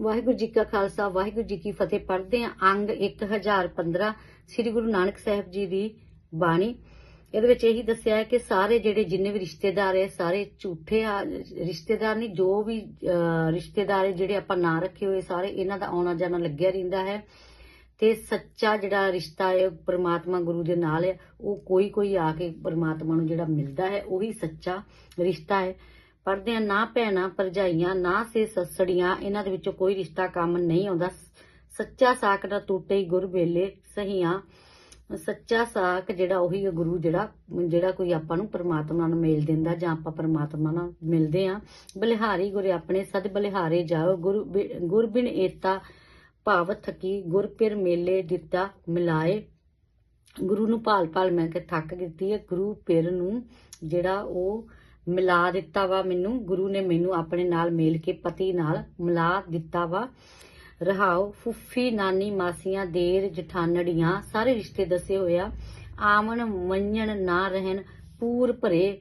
ਵਾਹਿਗੁਰੂ ਜੀ ਕਾ ਖਾਲਸਾ, ਵਾਹਿਗੁਰੂ ਜੀ ਕੀ ਫਤਿਹ। ਪੜ੍ਹਦੇ ਹਾਂ ਅੰਗ 1015 ਸ੍ਰੀ ਗੁਰੂ ਨਾਨਕ ਸਾਹਿਬ ਜੀ ਦੀ ਬਾਣੀ। ਇਹਦੇ ਵਿੱਚ ਇਹੀ ਦੱਸਿਆ ਹੈ ਕਿ ਸਾਰੇ ਜਿਹੜੇ ਜਿੰਨੇ ਵੀ ਰਿਸ਼ਤੇਦਾਰ ਹੈ, ਸਾਰੇ ਝੂਠੇ ਆ, ਰਿਸ਼ਤੇਦਾਰ ਨਹੀਂ, ਜੋ ਵੀ ਰਿਸ਼ਤੇਦਾਰ ਹੈ, ਜਿਹੜੇ ਆਪਾਂ ਨਾਂ ਰੱਖੇ ਹੋਏ, ਸਾਰੇ ਇਹਨਾਂ ਦਾ ਆਉਣਾ ਜਾਣਾ ਲੱਗਿਆ ਰਹਿੰਦਾ ਹੈ। ਤੇ ਸੱਚਾ ਜਿਹੜਾ ਰਿਸ਼ਤਾ ਹੈ ਪਰਮਾਤਮਾ ਗੁਰੂ ਦੇ ਨਾਲ ਹੈ, ਉਹ ਕੋਈ ਕੋਈ ਆ ਕੇ ਪ੍ਰਮਾਤਮਾ ਨੂੰ ਜਿਹੜਾ ਮਿਲਦਾ ਹੈ, ਉਹੀ ਸੱਚਾ ਰਿਸ਼ਤਾ ਹੈ। ਪੜਦੇ ਨਾ ਭੈਣਾ ਭਰਜਾਈਆਂ, ਨਾ ਸੇ ਸੱਸੜੀਆਂ, ਇਹਨਾਂ ਦੇ ਵਿੱਚੋਂ ਕੋਈ ਰਿਸ਼ਤਾ ਕੰਮ ਨਹੀਂ ਆਉਂਦਾ। ਸੱਚਾ ਸਾਕ ਦਾ ਟੂਟੇ ਗੁਰ ਵੇਲੇ ਸਹੀਆਂ। ਸੱਚਾ ਸਾਕ ਜਿਹੜਾ ਉਹੀ ਹੈ ਗੁਰੂ, ਜਿਹੜਾ ਜਿਹੜਾ ਕੋਈ ਆਪਾਂ ਨੂੰ ਪ੍ਰਮਾਤਮਾ ਨੂੰ ਮੇਲ ਦਿੰਦਾ ਜਾਂ ਆਪਾਂ ਪ੍ਰਮਾਤਮਾ ਨਾਲ ਮਿਲਦੇ ਆ ਬਲਿਹਾਰੀ ਗੁਰੇ ਆਪਣੇ ਸਦ ਬਲਿਹਾਰੇ ਜਾਓ। ਗੁਰੂ ਗੁਰਬਿਨ ਗੁਰ ਏਤਾ ਭਾਵ ਥਕੀ, ਗੁਰ ਪਿਰ ਮੇਲੇ ਦਿੱਤਾ ਮਿਲਾਏ। ਗੁਰੂ ਨੂੰ ਭਾਲ ਭਾਲ ਮੈਂ ਕਿ ਥੱਕ ਦਿੱਤੀ ਹੈ। ਗੁਰੂ ਪਿਰ ਨੂੰ ਜਿਹੜਾ ਉਹ ਮਿਲਾ ਦਿੱਤਾ ਵਾ ਮੈਨੂੰ, ਗੁਰੂ ਨੇ ਮੈਨੂੰ ਆਪਣੇ ਨਾਲ ਮੇਲ ਕੇ ਪਤੀ ਨਾਲ ਮਿਲਾ ਦਿੱਤਾ ਵਾ। ਰਹਾਓ, ਫੁੱਫੀ, ਨਾਨੀ, ਮਾਸੀਆਂ, ਦੇਰ, ਜਠਾਨੜੀਆਂ, ਸਾਰੇ ਰਿਸ਼ਤੇ ਦੱਸੇ ਹੋਇਆ ਆਵਣ, ਮੰਨਣ, ਨਾ ਰਹਿਣ, ਪੂਰ ਭਰੇ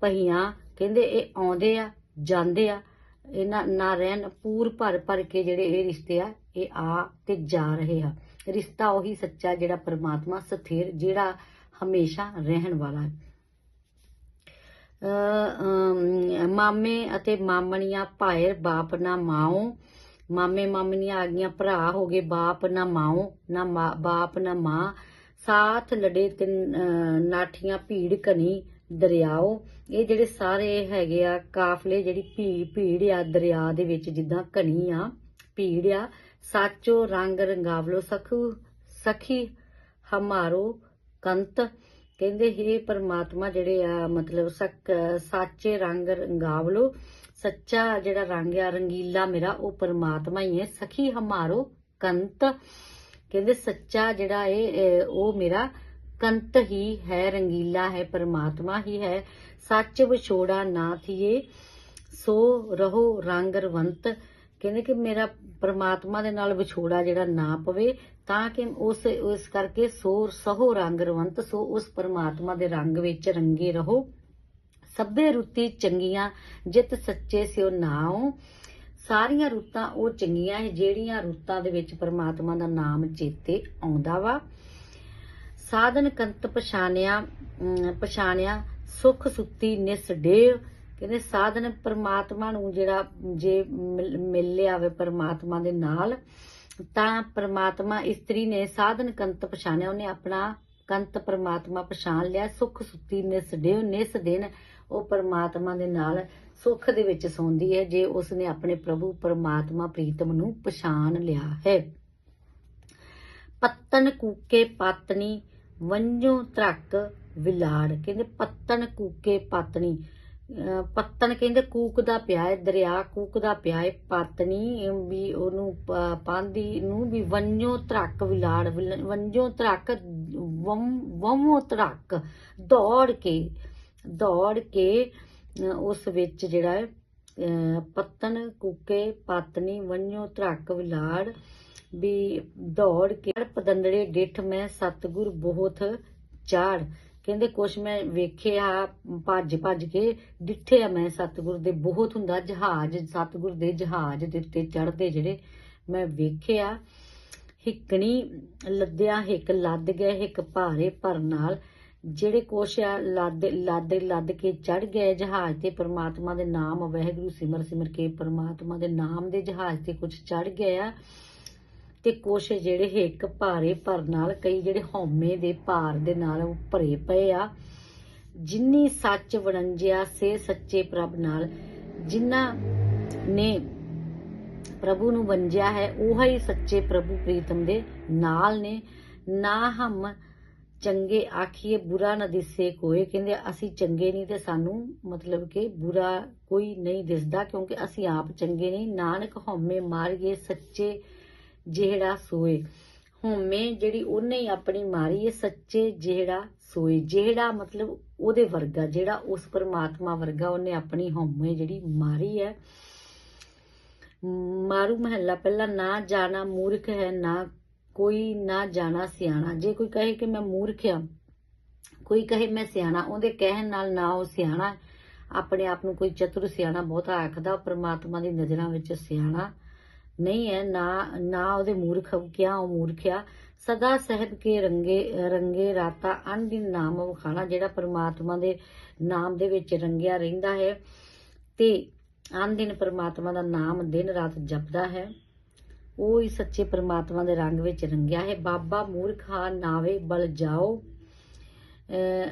ਪਹੀਆਂ, ਕਹਿੰਦੇ ਇਹ ਆਉਂਦੇ ਆ, ਜਾਂਦੇ ਆ। ਇਹਨਾਂ ਨਾ ਰਹਿਣ, ਪੂਰ ਭਰ ਭਰ ਕੇ ਜਿਹੜੇ ਇਹ ਰਿਸ਼ਤੇ ਆ, ਇਹ ਆ ਤੇ ਜਾ ਰਹੇ ਆ। ਰਿਸ਼ਤਾ ਉਹੀ ਸੱਚਾ ਜਿਹੜਾ ਪਰਮਾਤਮਾ ਸਥਿਰ, ਜਿਹੜਾ ਹਮੇਸ਼ਾ ਰਹਿਣ ਵਾਲਾ ਹੈ। ਮਾਮੇ ਅਤੇ ਮਾਮਣੀਆਂ ਭਾਇਰ ਬਾਪ ਨਾ ਮਾਓ ਮਾਮੇ ਮਾਮਣੀਆਂ ਆ ਗਈਆਂ, ਭਰਾ ਹੋ ਗਏ, ਬਾਪ ਨਾ ਮਾਓ ਨਾ ਬਾਪ ਨਾ ਮਾਂ। ਸਾਥ ਲੜੇ ਤੇ ਨਾਠੀਆਂ ਭੀੜ ਕਨੀ ਦਰਿਆਓ। ਇਹ ਜਿਹੜੇ ਸਾਰੇ ਹੈਗੇ ਆ ਕਾਫਲੇ, ਜਿਹੜੀ ਭੀੜ ਭੀੜ ਆ ਦਰਿਆ ਦੇ ਵਿੱਚ ਜਿੱਦਾਂ ਕਣੀ ਆ, ਭੀੜ ਆ, ਸਾਚੋ ਰੰਗ ਰੰਗਾਵਲੋ, ਸਖੂ, ਸਖੀ ਹਮਾਰੋ ਕੰਤ। ਕਹਿੰਦੇ हे ਪਰਮਾਤਮਾ ਜਿਹੜੇ ਆ, ਮਤਲਬ ਸਾਚੇ ਰੰਗ ਰੰਗਾਵਲੋ ਸੱਚਾ ਜਿਹੜਾ ਰੰਗ ਆ, ਰੰਗੀਲਾ ਮੇਰਾ, ਉਹ ਪਰਮਾਤਮਾ ਹੀ ਹੈ। ਸਖੀ ਹਮਾਰੋ ਕੰਤ। ਕਹਿੰਦੇ ਸੱਚਾ ਜਿਹੜਾ ਇਹ ਉਹ ਮੇਰਾ ਕੰਤ ਹੀ ਹੈ, ਰੰਗੀਲਾ ਹੈ, ਪਰਮਾਤਮਾ ਹੀ ਹੈ। ਸੱਚ ਵਿਛੋੜਾ ਨਾ ਥੀਏ, ਸੋ ਰਹੋ ਰੰਗ ਰਵੰਤ। ਕਹਿੰਦੇ ਕਿ ਮੇਰਾ ਪਰਮਾਤਮਾ ਦੇ ਨਾਲ ਵਿਛੋੜਾ ਜਿਹੜਾ ਨਾ ਪਵੇ ਤਾਂ ਕਿ ਉਸ ਉਸ ਕਰਕੇ ਸੋ ਸਹੋ ਰੰਗ ਰਵੰਤ ਸੋ ਉਸ ਪਰਮਾਤਮਾ ਦੇ ਰੰਗ ਵਿੱਚ ਰੰਗੇ ਰਹੋ। ਸਭੇ ਰੁੱਤੀ ਚੰਗੀਆਂ ਜਿਤ ਸੱਚੇ ਸਿਓ ਨਾਉ। ਸਾਰੀਆਂ ਰੁੱਤਾਂ ਉਹ ਚੰਗੀਆਂ ਹੈ ਜਿਹੜੀਆਂ ਰੁੱਤਾਂ ਦੇ ਵਿੱਚ ਪਰਮਾਤਮਾ ਦਾ ਨਾਮ ਚੇਤੇ ਆਉਂਦਾ ਵਾ। ਸਾਧਨ ਕੰਤ ਪਛਾਣਿਆ ਅਮ, ਸੁਖ ਸੁੱਤੀ ਨਿਸ ਡੇਵ। ਕਹਿੰਦੇ ਸਾਧਨ ਪਰਮਾਤਮਾ ਨੂੰ ਜਿਹੜਾ ਜੇ ਮਿਲ ਮਿਲ ਲਿਆਵੇ ਪਰਮਾਤਮਾ ਦੇ ਨਾਲ, ਤਾਂ ਪਰਮਾਤਮਾ ਇਸਤਰੀ ਨੇ ਸਾਧਨ ਕੰਤ ਪਛਾਣਿਆ, ਉਹਨੇ ਆਪਣਾ ਕੰਤ ਪਰਮਾਤਮਾ ਪਛਾਣ ਲਿਆ, ਸੁਖ ਸੁੱਤੀ ਨਿਸ ਨਿਸ ਦਿਨ ਉਹ ਪਰਮਾਤਮਾ ਦੇ ਨਾਲ ਸੁੱਖ ਦੇ ਵਿੱਚ ਸੌਂਦੀ ਹੈ, ਜੇ ਉਸਨੇ ਆਪਣੇ ਪ੍ਰਭੂ ਪਰਮਾਤਮਾ ਪ੍ਰੀਤਮ ਨੂੰ ਪਛਾਣ ਲਿਆ ਹੈ। ਪੱਤਨ ਕੂਕੇ ਪਾਤਨੀ ਵੰਜੋ ਧਰਕ ਵਿਲਾੜ, ਕਹਿੰਦੇ ਪਤਨ ਕੂਕੇ ਪਾਤਨੀ ਪੱਤਨ ਕਹਿੰਦੇ ਕੂਕ ਦਾ ਪਿਆ ਹੈ, ਦਰਿਆ ਕੂਕਦਾ ਪਿਆ ਹੈ, ਪਾਤਨੀ ਵੀ ਉਹਨੂੰ ਪਾਂਦੀ ਨੂੰ ਵੀ ਵੰਜੋ ਧਰਕ ਵਿਲਾੜ ਵੰਜੋ ਧਰਕ ਵੰ- ਧਰਕ ਦੌੜ ਕੇ ਦੌੜ ਕੇ ਉਸ ਵਿੱਚ ਜਿਹੜਾ ਹੈ, ਅਹ ਕੂਕੇ, ਪਾਤਨੀ ਵੰਜੋ ਧਰਕ ਵਿਲਾੜ ਵੀ ਦੌੜ ਕੇ, ਪਦੰਦੜੇ ਡਿੱਠ ਮੈਂ ਸਤਗੁਰ ਬਹੁਤ ਚਾੜ। ਕਹਿੰਦੇ ਕੁਛ ਮੈਂ ਵੇਖਿਆ ਭੱਜ ਭੱਜ ਕੇ ਡਿੱਠਿਆ ਮੈਂ ਸਤਿਗੁਰ ਦੇ, ਬਹੁਤ ਹੁੰਦਾ ਜਹਾਜ਼, ਸਤਿਗੁਰ ਦੇ ਜਹਾਜ਼ ਦੇ ਉੱਤੇ ਚੜਦੇ ਜਿਹੜੇ ਮੈਂ ਵੇਖਿਆ ਹਿੱਕਣੀ ਲੱਦਿਆ ਹਿੱਕ ਲੱਦ ਗਏ ਹਿੱਕ ਭਾਰੇ ਭਰ ਨਾਲ, ਜਿਹੜੇ ਕੁਛ ਆ ਲੱਦ ਲੱਦ ਲੱਦ ਕੇ ਚੜ ਗਏ ਜਹਾਜ਼ ਤੇ ਪ੍ਰਮਾਤਮਾ ਦੇ ਨਾਮ, ਵਾਹਿਗੁਰੂ ਸਿਮਰ ਸਿਮਰ ਕੇ ਪ੍ਰਮਾਤਮਾ ਦੇ ਨਾਮ ਦੇ ਜਹਾਜ਼ ਤੇ ਕੁਛ ਚੜ ਗਏ ਆ ਤੇ ਕੁਛ ਜਿਹੜੇ ਹਿੱਕ ਭਾਰੇ ਭਰ ਨਾਲ ਕਈ ਜਿਹੜੇ ਹਉਮੈ ਦੇ ਭਾਰ ਦੇ ਨਾਲ ਉਹ ਭਰੇ ਪਏ ਆ। ਜਿਨੀ ਸੱਚ ਵਣੰਜਿਆ, ਸੇ ਸੱਚੇ ਪ੍ਰਭ ਨਾਲ ਜਿਨ੍ਹਾਂ ਨੇ ਪ੍ਰਭੂ ਨੂੰ ਵੰਜਿਆ ਹੈ, ਉਹ ਹੀ ਸੱਚੇ ਪ੍ਰਭੂ ਪ੍ਰੀਤਮ ਦੇ ਨਾਲ ਨੇ। ਨਾ ਹਮ ਚੰਗੇ ਆਖੀਏ, ਬੁਰਾ ਨਾ ਦਿਸੇ ਕੋਈ ਕਹਿੰਦੇ ਅਸੀਂ ਚੰਗੇ ਨਹੀਂ ਤੇ ਸਾਨੂੰ ਮਤਲਬ ਕਿ ਬੁਰਾ ਕੋਈ ਨਹੀਂ ਦਿਸਦਾ, ਕਿਉਂਕਿ ਅਸੀਂ ਆਪ ਚੰਗੇ ਨਹੀਂ। ਨਾਨਕ ਹਉਮੈ ਮਾਰ ਸੱਚੇ ਜਿਹੜਾ ਸੋਏ। ਹਉਮੈ ਜਿਹੜੀ ਉਹਨੇ ਹੀ ਆਪਣੀ ਮਾਰੀ ਹੈ, ਸੱਚੇ ਜਿਹੜਾ ਸੋਏ। ਜਿਹੜਾ ਮਤਲਬ ਉਹਦੇ ਵਰਗਾ, ਜਿਹੜਾ ਉਸ ਪਰਮਾਤਮਾ ਵਰਗਾ ਉਹਨੇ ਆਪਣੀ ਹਉਮੈ ਜਿਹੜੀ ਮਾਰੀ ਹੈ। ਮਾਰੂ ਮਹੱਲਾ ਪਹਿਲਾ ਨਾ ਜਾਣਾ ਮੂਰਖ ਹੈ, ਨਾ ਕੋਈ, ਨਾ ਜਾਣਾ ਸਿਆਣਾ। ਜੇ ਕੋਈ ਕਹੇ ਕਿ ਮੈਂ ਮੂਰਖ ਆ ਕੋਈ ਕਹੇ ਮੈਂ ਸਿਆਣਾ, ਉਹਦੇ ਕਹਿਣ ਨਾਲ ਨਾ ਉਹ ਸਿਆਣਾ। ਆਪਣੇ ਆਪ ਨੂੰ ਕੋਈ ਚਤੁਰ ਸਿਆਣਾ ਬਹੁਤਾ ਆਖਦਾ, ਉਹ ਪ੍ਰਮਾਤਮਾ ਦੀ ਨਜ਼ਰਾਂ ਵਿੱਚ ਸਿਆਣਾ। ਨਹੀਂ ਹੈ, ਨਾ ਨਾ ਉਹਦੇ ਮੂਰਖ, ਕਿਆ ਸਦਾ ਸਹਿਬ ਕੇ ਰੰਗੇ ਰੰਗੇ ਰਾਤਾ ਅਨਦਿਨ ਨਾਮ ਵਖਾਣਾ, ਜਿਹੜਾ ਪ੍ਰਮਾਤਮਾ ਦੇ ਨਾਮ ਦੇ ਵਿੱਚ ਰੰਗਿਆ ਰਹਿੰਦਾ ਹੈ। ਤੇ ਅਨਦਿਨ ਪ੍ਰਮਾਤਮਾ ਦਾ ਨਾਮ ਦਿਨ ਰਾਤ ਜਪਦਾ ਹੈ। ਉਹ ਹੀ ਸੱਚੇ ਪ੍ਰਮਾਤਮਾ ਦੇ ਰੰਗ ਵਿੱਚ ਰੰਗਿਆ ਹੈ। ਬਾਬਾ ਮੂਰਖਾ ਨਾਵੇ ਬਲ ਜਾਓ। ਅਹ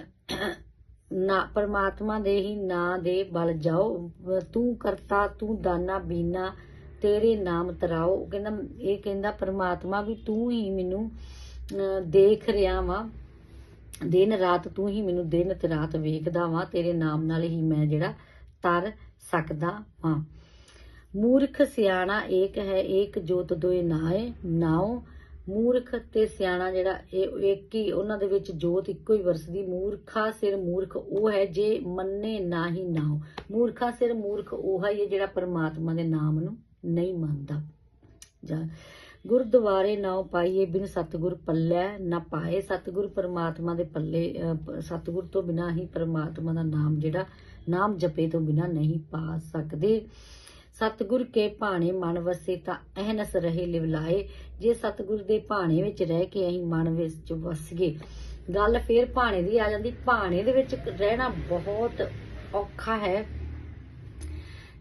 ਨਾ, ਪਰਮਾਤਮਾ ਦੇ ਹੀ ਨਾਂ ਦੇ ਬਲ ਜਾਓ। ਤੂੰ ਕਰਤਾ, ਤੂੰ ਦਾਨਾ, ਬੀਨਾ ਤੇਰੇ ਨਾਮ ਤਰਾਓ। ਉਹ ਕਹਿੰਦਾ, ਇਹ ਕਹਿੰਦਾ ਪਰਮਾਤਮਾ ਵੀ ਤੂੰ ਹੀ ਮੈਨੂੰ ਦੇਖ ਰਿਹਾ ਵਾ। ਦਿਨ ਰਾਤ ਤੂੰ ਹੀ ਮੈਨੂੰ ਦਿਨ ਤੇ ਰਾਤ ਵੇਖਦਾ ਵਾਂ। ਤੇਰੇ ਨਾਮ ਨਾਲ ਹੀ ਮੈਂ ਜਿਹੜਾ ਤਰ ਸਕਦਾ ਵਾਂ। ਮੂਰਖ ਸਿਆਣਾ ਏਕ ਹੈ, ਏਕ ਜੋਤ ਦੋਏ ਨਾਏ ਨਾਉ। ਮੂਰਖ ਤੇ ਸਿਆਣਾ ਜਿਹੜਾ, ਇਹ ਇੱਕ ਹੀ, ਉਹਨਾਂ ਦੇ ਵਿੱਚ ਜੋਤ ਇੱਕੋ ਹੀ ਵਰਸਦੀ। ਮੂਰਖਾ ਸਿਰ ਮੂਰਖ ਉਹ ਹੈ ਜੇ ਮੰਨੇ ਨਾ ਹੀ ਨਾਉ। ਮੂਰਖਾ ਸਿਰ ਮੂਰਖ ਉਹ ਹੈ ਜਿਹੜਾ ਪਰਮਾਤਮਾ ਦੇ ਨਾਮ ਨੂੰ ਨਹੀਂ ਮੰਨਦਾ। ਜਾਂ ਗੁਰਦੁਆਰੇ ਨਾਉ ਪਾਈਏ ਬਿਨ ਸਤਿਗੁਰ ਪੱਲੇ ਨਾ ਪਾਏ ਸਤਿਗੁਰ ਪਰਮਾਤਮਾ ਦੇ ਪੱਲੇ ਅਹ, ਤੋਂ ਬਿਨਾ ਹੀ ਪਰਮਾਤਮਾ ਦਾ ਨਾਮ ਜਿਹੜਾ ਨਾਮ ਜਪੇ ਤੋਂ ਬਿਨਾ ਨਹੀਂ ਪਾ ਸਕਦੇ। ਸਤਿਗੁਰ ਕੇ ਭਾਣੇ ਮਨ ਵਸੇ ਤਾਂ ਅਹਨਸ ਰਹੇ ਲਿਵਲਾਏ ਜੇ ਸਤਿਗੁਰ ਦੇ ਭਾਣੇ ਵਿੱਚ ਰਹਿ ਕੇ ਅਸੀਂ ਮਨ ਵਿੱਚ ਵਸ ਗਏ ਗੱਲ ਫੇਰ ਭਾਣੇ ਦੀ ਆ ਜਾਂਦੀ। ਭਾਣੇ ਦੇ ਵਿੱਚ ਰਹਿਣਾ ਬਹੁਤ ਔਖਾ ਹੈ।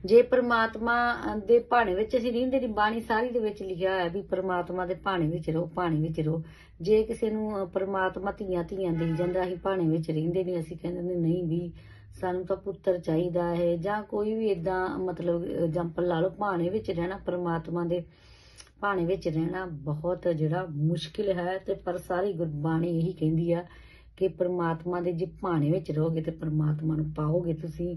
ਜੇ ਪ੍ਰਮਾਤਮਾ ਦੇ ਭਾਣੇ ਵਿੱਚ ਅਸੀਂ ਰਹਿੰਦੇ ਦੀ ਬਾਣੀ ਸਾਰੀ ਦੇ ਵਿੱਚ ਲਿਖਿਆ ਹੋਇਆ ਵੀ ਪ੍ਰਮਾਤਮਾ ਦੇ ਭਾਣੇ ਵਿੱਚ ਰਹੋ ਭਾਣੇ ਵਿੱਚ ਰਹੋ ਜੇ ਕਿਸੇ ਨੂੰ ਅਹ, ਪ੍ਰਮਾਤਮਾ ਧੀਆਂ ਧੀਆਂ ਦੇਈ ਜਾਂਦਾ ਅਸੀਂ ਭਾਣੇ ਵਿੱਚ ਰਹਿੰਦੇ ਨਹੀਂ ਅਸੀਂ ਕਹਿੰਦੇ ਨੇ ਨਹੀਂ ਵੀ ਸਾਨੂੰ ਤਾਂ ਪੁੱਤਰ ਚਾਹੀਦਾ ਹੈ ਜਾਂ ਕੋਈ ਵੀ ਇਦਾਂ ਮਤਲਬ ਐਗਜ਼ਾਮਪਲ ਲਾ ਲਓ ਭਾਣੇ ਵਿੱਚ ਰਹਿਣਾ ਪ੍ਰਮਾਤਮਾ ਦੇ ਭਾਣੇ ਵਿੱਚ ਰਹਿਣਾ ਬਹੁਤ ਜਿਹੜਾ ਮੁਸ਼ਕਿਲ ਹੈ ਤੇ ਪਰ ਸਾਰੀ ਗੁਰਬਾਣੀ ਇਹੀ ਕਹਿੰਦੀ ਆ ਕਿ ਪ੍ਰਮਾਤਮਾ ਦੇ ਜੇ ਭਾਣੇ ਵਿੱਚ ਰਹੋਗੇ ਤੇ ਪ੍ਰਮਾਤਮਾ ਨੂੰ ਪਾਓਗੇ ਤੁਸੀਂ